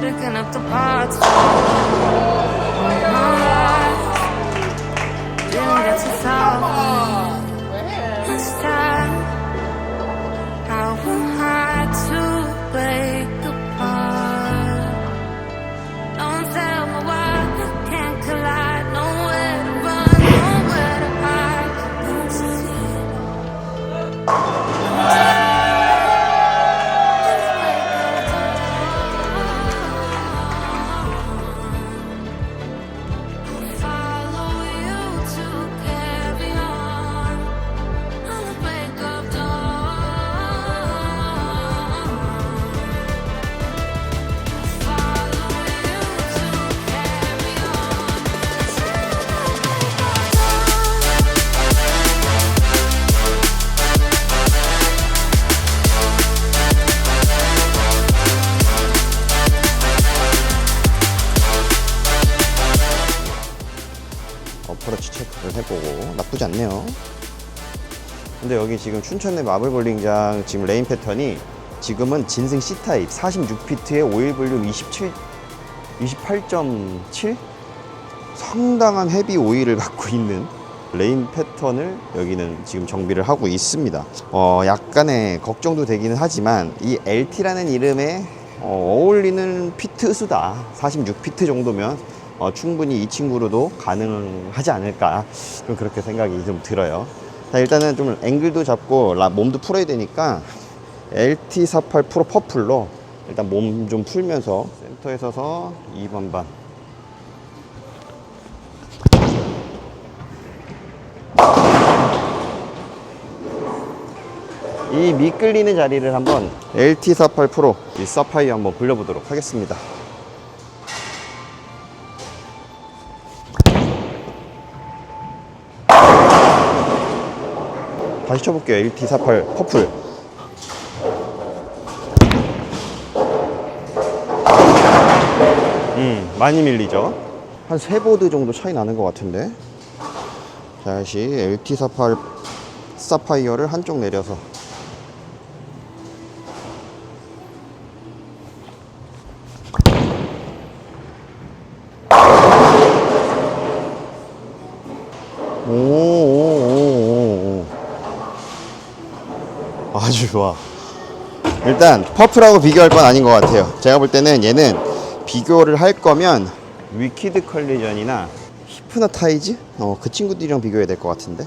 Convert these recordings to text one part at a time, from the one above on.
picking up the parts. My eyes didn't get to solve 해보고 나쁘지 않네요. 근데 여기 지금 춘천의 마블 볼링장 지금 레인 패턴이 지금은 진승 C타입 46피트에 오일 볼륨 27, 28.7? 상당한 헤비 오일을 갖고 있는 레인 패턴을 여기는 지금 정비를 하고 있습니다. 어, 약간의 걱정도 되기는 하지만 이 LT라는 이름에 어, 어울리는 피트 수다. 46피트 정도면 어, 충분히 이 친구로도 가능하지 않을까. 좀 그렇게 생각이 좀 들어요. 자, 일단은 좀 앵글도 잡고 라- 몸도 풀어야 되니까 LT48 프로 퍼플로 일단 몸 좀 풀면서 센터에 서서 2번 반. 이 미끌리는 자리를 한번 LT48 프로 이 사파이어 한번 불려보도록 하겠습니다. 다시 쳐볼게요. LT48 퍼플. 음, 많이 밀리죠. 한 세 보드 정도 차이 나는 것 같은데. 다시 LT48 사파이어를 한쪽 내려서 오, 오, 오, 오, 오. 아주 좋아. 일단 퍼플하고 비교할 건 아닌 것 같아요. 제가 볼 때는 얘는 비교를 할 거면 위키드 컬리전이나 히프너 타이즈? 어, 그 친구들이랑 비교해야 될 것 같은데.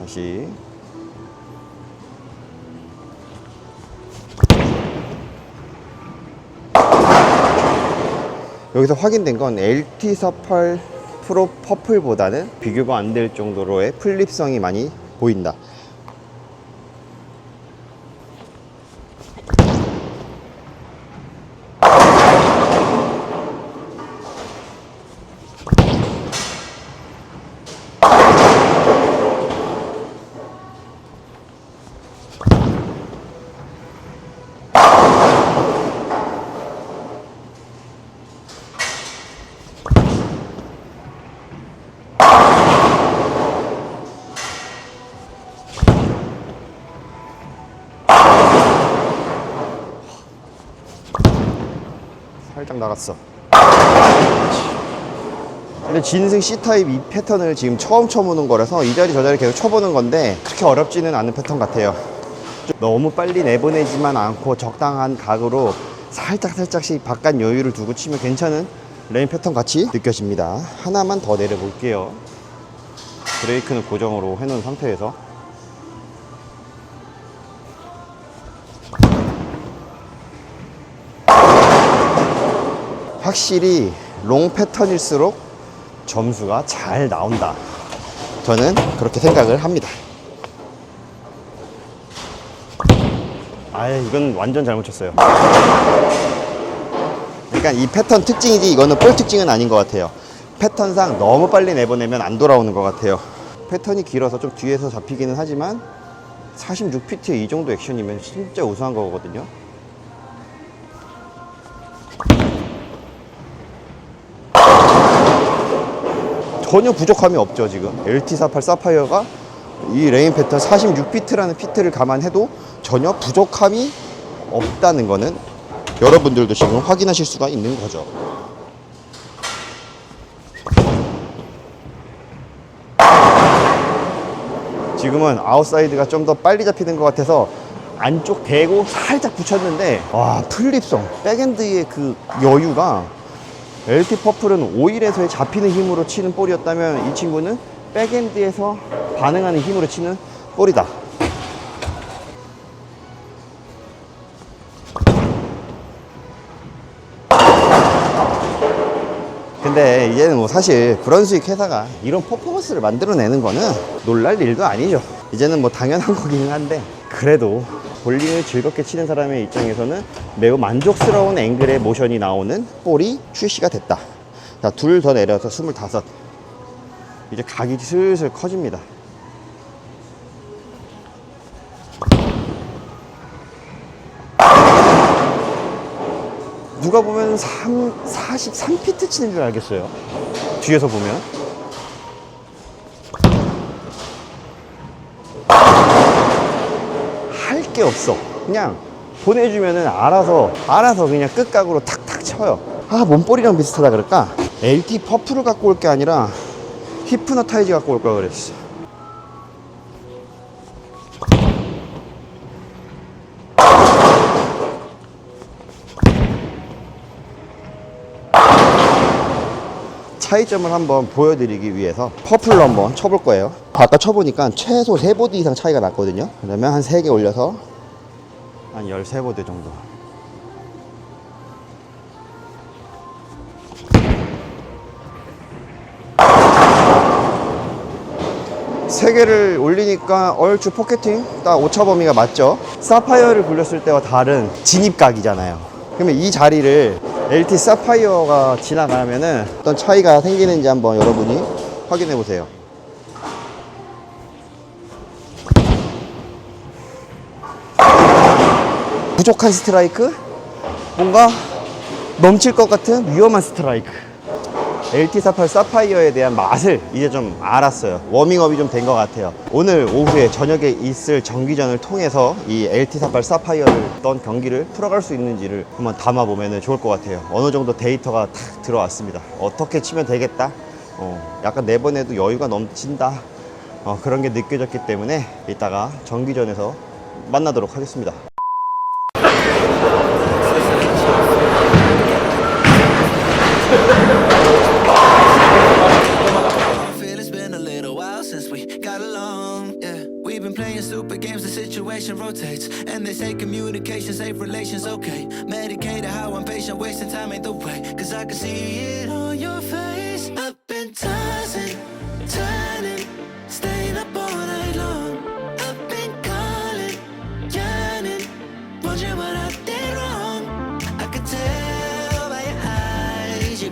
다시. 여기서 확인된 건 LT48 프로 퍼플보다는 비교가 안 될 정도로의 플립성이 많이 보인다. 살짝 나갔어. 근데 진승 C타입 이 패턴을 지금 처음 쳐보는 거라서 이 자리 저 자리 계속 쳐보는 건데 그렇게 어렵지는 않은 패턴 같아요. 좀 너무 빨리 내보내지만 않고 적당한 각으로 살짝 살짝씩 바깥 여유를 두고 치면 괜찮은 레인 패턴 같이 느껴집니다. 하나만 더 내려볼게요. 브레이크는 고정으로 해놓은 상태에서 확실히 롱 패턴일수록 점수가 잘 나온다. 저는 그렇게 생각을 합니다. 아예 이건 완전 잘못 쳤어요. 그러니까 이 패턴 특징이지 이거는 볼 특징은 아닌 것 같아요. 패턴상 너무 빨리 내보내면 안 돌아오는 것 같아요. 패턴이 길어서 좀 뒤에서 잡히기는 하지만 46피트의 이 정도 액션이면 진짜 우수한 거거든요. 전혀 부족함이 없죠 지금 LT48 사파이어가 이 레인 패턴 46피트라는 피트를 감안해도 전혀 부족함이 없다는 거는 여러분들도 지금 확인하실 수가 있는 거죠. 지금은 아웃사이드가 좀 더 빨리 잡히는 것 같아서 안쪽 대고 살짝 붙였는데 와 플립성 백엔드의 그 여유가 LT 퍼플은 오일에서의 잡히는 힘으로 치는 볼이었다면 이 친구는 백엔드에서 반응하는 힘으로 치는 볼이다 근데 이제는 뭐 사실 브런스윅 회사가 이런 퍼포먼스를 만들어내는 거는 놀랄 일도 아니죠. 이제는 뭐 당연한 거기는 한데 그래도 볼링을 즐겁게 치는 사람의 입장에서는 매우 만족스러운 앵글의 모션이 나오는 볼이 출시가 됐다. 자, 둘 더 내려서 25. 이제 각이 슬슬 커집니다. 누가 보면 3, 43피트 치는 줄 알겠어요. 뒤에서 보면. 할 게 없어. 그냥 보내주면은 알아서, 알아서 그냥 끝각으로 탁탁 쳐요. 아, 몸볼이랑 비슷하다 그럴까? LT 퍼프를 갖고 올 게 아니라 히프너타이즈 갖고 올 걸 그랬어. 차이점을 한번 보여드리기 위해서 퍼플로 한번 쳐볼 거예요. 아까 쳐보니까 최소 3보드 이상 차이가 났거든요. 그러면 한 3개 올려서 한 13보드 정도. 세 개를 올리니까 얼추 포켓팅 딱 오차 범위가 맞죠? 사파이어를 굴렸을 때와 다른 진입각이잖아요. 그러면 이 자리를 LT 사파이어가 지나가면은 어떤 차이가 생기는지 한번 여러분이 확인해 보세요. 부족한 스트라이크? 뭔가 넘칠 것 같은 위험한 스트라이크. LT 사팔 사파이어에 대한 맛을 이제 좀 알았어요. 워밍업이 좀 된 것 같아요. 오늘 오후에 저녁에 있을 정기전을 통해서 이 LT 사팔 사파이어를 어떤 경기를 풀어갈 수 있는지를 한번 담아보면 좋을 것 같아요. 어느 정도 데이터가 탁 들어왔습니다. 어떻게 치면 되겠다. 어, 약간 내번에도 여유가 넘친다. 어, 그런 게 느껴졌기 때문에 이따가 정기전에서 만나도록 하겠습니다. Stupid games, the situation rotates. And they say communication, safe relations, okay. Medicated how I'm patient, wasting time ain't the way. Cause I can see it on your face.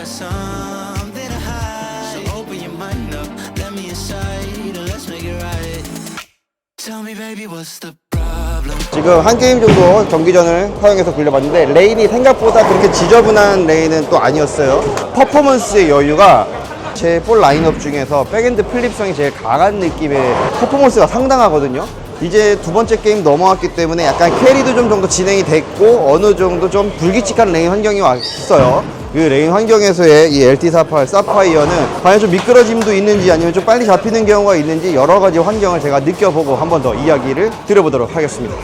Got something to hide. So open your mind up, let me inside, let's make it right. Tell me, baby, what's the? 지금 한 게임 정도 경기전을 허용해서 굴려봤는데 레인이 생각보다 그렇게 지저분한 레인은 또 아니었어요. 퍼포먼스의 여유가 제 볼 라인업 중에서 백엔드 플립성이 제일 강한 느낌의 퍼포먼스가 상당하거든요. 이제 두 번째 게임 넘어왔기 때문에 약간 캐리도 좀 정도 진행이 됐고 어느 정도 좀 불규칙한 레인 환경이 왔어요. 그 레인 환경에서의 이 LT 사파 사파이어는 과연 좀 미끄러짐도 있는지 아니면 좀 빨리 잡히는 경우가 있는지 여러 가지 환경을 제가 느껴보고 한 번 더 이야기를 드려보도록 하겠습니다.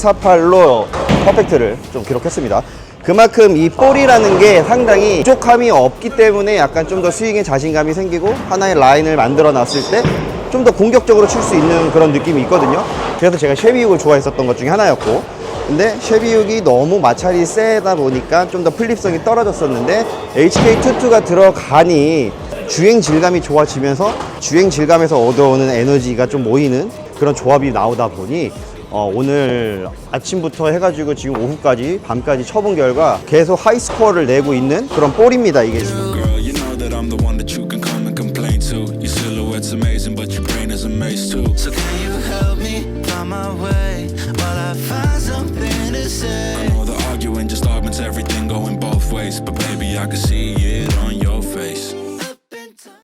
248로 퍼펙트를 좀 기록했습니다. 그만큼 이 볼이라는 게 상당히 부족함이 없기 때문에 약간 좀 더 스윙에 자신감이 생기고 하나의 라인을 만들어 놨을 때 좀 더 공격적으로 칠 수 있는 그런 느낌이 있거든요. 그래서 제가 쉐비육을 좋아했었던 것 중에 하나였고 근데 쉐비육이 너무 마찰이 세다 보니까 좀 더 플립성이 떨어졌었는데 HK22가 들어가니 주행 질감이 좋아지면서 주행 질감에서 얻어오는 에너지가 좀 모이는 그런 조합이 나오다 보니 어, 오늘 아침부터 해가지고 지금 오후까지 밤까지 쳐본 결과 계속 하이 스코어를 내고 있는 그런 볼입니다 이게 지금. I can see